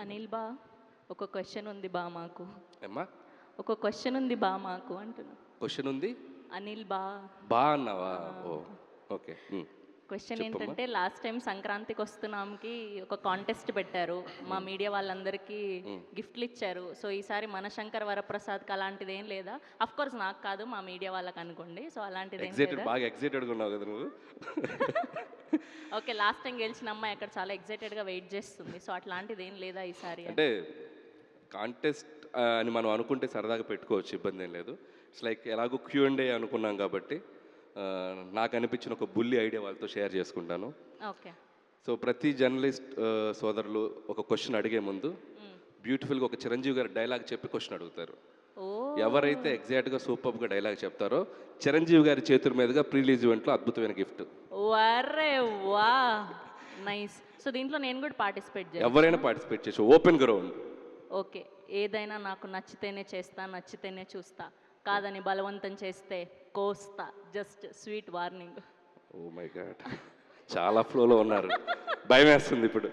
అనిల్ బా ఒక క్వశ్చన్ ఉంది బా మాకు. ఏమ్మా? ఒక క్వశ్చన్ ఉంది బా మాకు అంటున్నా. క్వశ్చన్ ఉంది? అనిల్ బా. బా అన్నావా? Oh okay. క్వశ్చన్. ఏంటంటే లాస్ట్ టైం సంక్రాంతికి వస్తున్నాంకి ఒక కాంటెస్ట్ పెట్టారు. మా మీడియా వాళ్ళందరికీ గిఫ్ట్లు ఇచ్చారు. సో ఈసారి మన శంకర్ వరప్రసాద్కి అలాంటిది ఏం లేదా? అఫ్ కోర్స్ నాకు కాదు మా మీడియా వాళ్ళకి అనుకోండి. సో అలాంటిది బాగా ఎగ్జైటెడ్గా ఉన్నావు కదా నువ్వు. ఓకే లాస్ట్ టైం గెలిచిన అమ్మాయి అక్కడ చాలా ఎగ్జైటెడ్గా వెయిట్ చేస్తుంది. సో అట్లాంటిది ఏం లేదా ఈసారి. అంటే కాంటెస్ట్ అని మనం అనుకుంటే సరదాగా పెట్టుకోవచ్చు ఇబ్బంది ఏం లేదు. ఇట్స్ లైక్ ఎలాగో క్యూ అండ్ అనుకున్నాం కాబట్టి నాకు అనిపించిన ఒక బుల్లి ఐడియా వాళ్ళతో షేర్ చేసుకుంటాను. ఓకే. సో ప్రతి జర్నలిస్ట్ సోదరులు ఒక క్వశ్చన్ అడిగే ముందు బ్యూటిఫుల్గా ఒక చిరంజీవి గారి డైలాగ్ చెప్పి క్వశ్చన్ అడుగుతారు. ఎవరైతే ఎగ్జాక్ట్గా సూపర్గా డైలాగ్ చెప్తారో చిరంజీవి గారి చేతుల మీదుగా ప్రీ రిలీజ్ ఈవెంట్లో అద్భుతమైన గిఫ్ట్ వరే వా నైస్. సో దీంట్లో నేను కూడా పార్టిసిపేట్ చేయాలి ఎవరైనా పార్టిసిపేట్ చేసి ఓపెన్ గ్రౌండ్. ఓకే. ఏదైనా నాకు నచ్చితేనే చేస్తా నచ్చితేనే చూస్తా. కాదని బలవంతం చేస్తే కోస్తా. Just sweet warning. Oh my god చాలా ఫ్లోలో ఉన్నారు. భయం వేస్తుంది ఇప్పుడు.